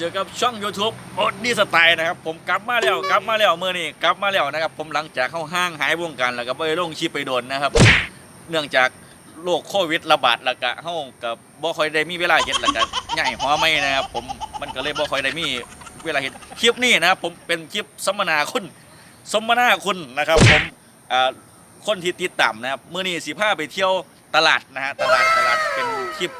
เจอกับช่อง YouTube อดดีสไตล์นะครับ ผมกลับมาแล้วกลับมาแล้วเมื่อนี้กลับมาแล้วนะครับ ผมหลังจากเข้าห้างหายวงการแล้วก็ไปลงชีพไปโดนนะครับ เนื่องจากโรคโควิดระบาดแล้วก็เฮากับบ่ค่อยได้มีเวลาเฮ็ดแล้วก็ใหญ่หัวไม่นะครับ ผมมันก็เลยบ่ค่อยได้มีเวลาเฮ็ดคลิปนี้นะครับผมเป็นคลิปสัมมนาคุณสัมมนาคุณนะครับ ผมอ่าคนที่ติดตามนะครับเมื้อนี้สิพาไปเที่ยวตลาดนะฮะตลาดตลาดเป็นคลิป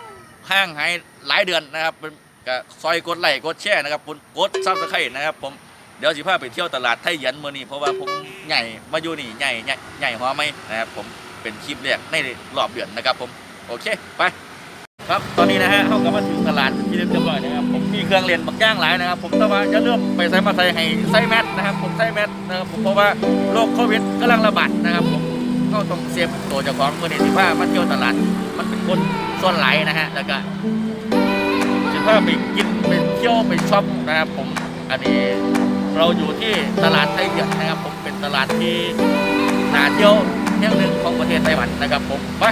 ห้างหายหลายเดือนนะครับเป็น ก็ซอยกดไลค์กดแชร์นะครับกดกดซับสไครต์นะครับผมเดี๋ยวสิพาไปเที่ยวตลาดไทยหยันเมื่อนี้เพราะว่าผมใหญ่มาอยู่นี่ใหญ่ใหญ่ใหญ่หัวไหมนะครับผมเป็นคลิปแรกในรอบเดือนนะครับผมโอเคไปครับตอนนี้นะฮะเข้าก็มาถึงตลาดที่เรียบร้อยนะครับผมมีเครื่องเรียนบักย่างหลายนะครับ ผมแต่ว่าจะเริ่าลืมไปใส่มาใส่ให้ใส่แมสนะครับ ผมใส่แมสนะครับผมเพราะว่าโรคโควิดกำลังระบาดนะครับผมก็ต้องเซฟตัวเจ้าของเมื่อนี้สิพามาเที่ยวตลาดมันเป็นคนส่วนไหลนะฮะแล้วก็ จะพาไปกินไปเที่ยวไปช็อปนะครับผมอันนี้เราอยู่ที่ตลาดไทยเดือดนะครับผมเป็นตลาดที่น่าเที่ยวแห่งหนึ่งของประเทศไต้หวันนะครับผมไป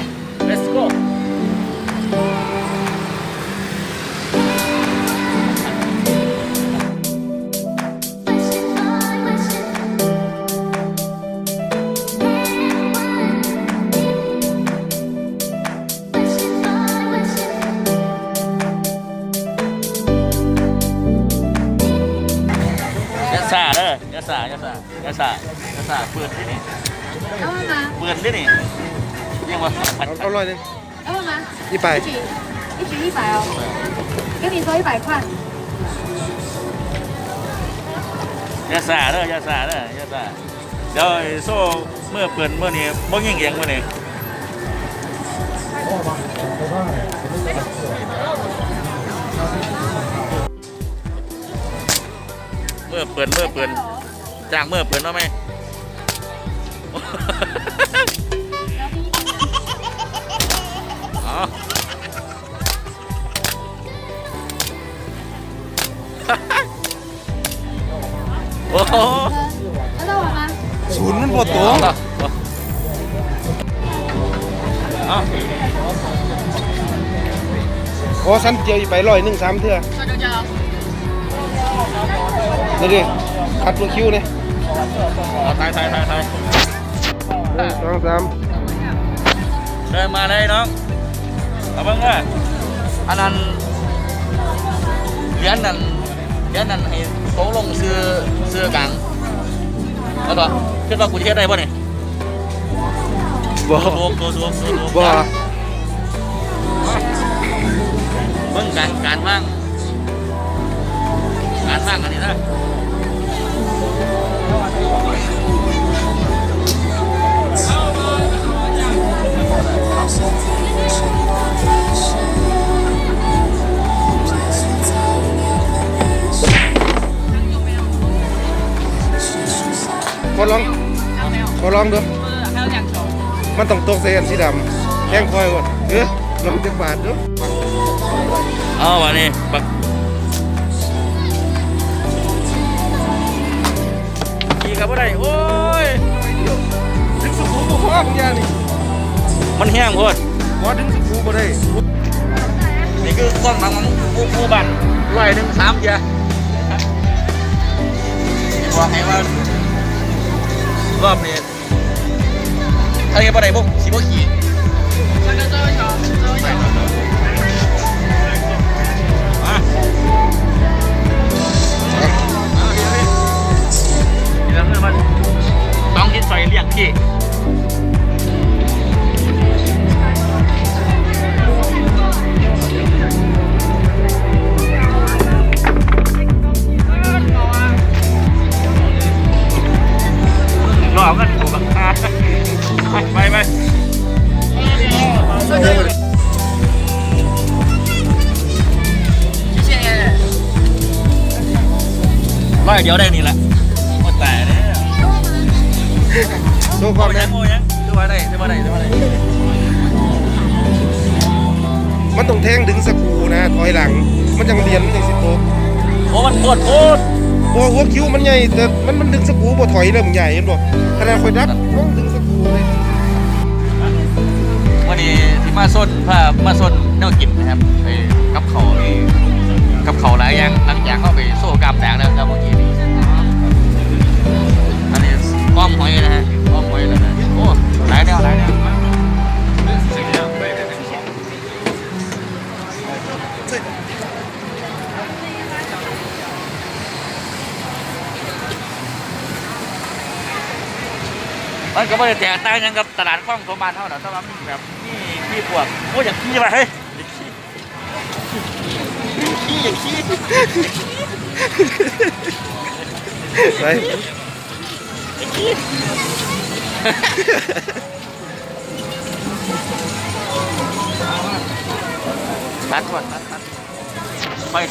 อยาซายาซายาซายาซาเปิดที่นี่ 要问吗？ เปิดที่นี่ยังว่าผัด เอาเอาร้อยหนึง 要问吗？ ยี่ไป 一局一局一百哦，跟你说一百块。 ยาซาเด้อยาซาเด้อยาซาเดี๋ยวไอ้โซ่เมื่อเปิดเมื่อนี้บ่ยิงเอียงเมื่อนี้เมื่อเปิดเมื่อเปิด จ้างเมื่อเปิดแล้วไหมโอ้โหแล้วเราออกมาศูนย์มันปวดตัวโอ้สันเจียวไปลอยหนึ่งสามเท่าเดี๋ยวดิขัดตัวคิ้วเนี่ย อาถ่ายถ่ายถ่ายถ่ายหนึ่งสองสามเดินมาเลยน้องเอาเบิ่งว่าอันนั้นเหรียญนั่นเหรียญนั่นให้โตลงซื้อซื้อกลางแล้วก็คิดว่ากูจะเฮ็ดได้ป่ะเนี่ยบ่ตัวสูงตัวสูงตัวสูงบ่เบิ่งการการว่างการว่างอันนี้นะ ขอลองขอลองดูมันต้องตกใส่กันสีดำแห้งคอยก่อนเออลองจักบาทดูเอาวันนี้บักขี่กับอะไรโอ้ยดึงสกรูบ่พอของยานี่มันแห้งโพดพอดึงสกรูบ่ได้นี่คือกล้องหลังของผู้ผู้บันร้อยหนึ่งสามเดียบอกให้ว่า รอบนี้ถ้าเกิดบ่ได้พวกขี่พวกขี่ รอกันถูกบังคับไปไปร้อยเดียวได้นี่แหละโอ้แต่เนี่ยโชว์คโอ้วามยัแน่งโอ้ยังดูว่าได้ดูว่าได้ดูว่าได้มันต้องแทงดึงสกูนะถอยหลัง มันจังเรียนมันจังสิโตกโอ้มันโคตรโคตร โอ้หัวคิ้วมันใหญ่แต่มันมันดึงสกูบ่ถอยเลยมันใหญ่เห็นบ่ขนาดคอยดับต้องดึงสกูเลยวันนี้ที่มาส้นพามาส้นแนวกินนะครับไปกับเขาวนี่กับเขาหลายอย่างหลังจากเข้าไปโซ่กามแดงแล้วครับเมื่อกี้นี้อันนี้อ้อมหอยนะฮะอ้อมหอยเลยนะโอ้หลายแนวหลายแนว มันก็ไม่ได้แตกต่างยังกับตลาดคลองสมบัติเท่านั้นแต่ว่ามีแบบนี่ขี้ปวดโอ้ยอยากขี้มาเฮ้ยอยากขี้อยากขี้ไปตัดก่อนตัดตัด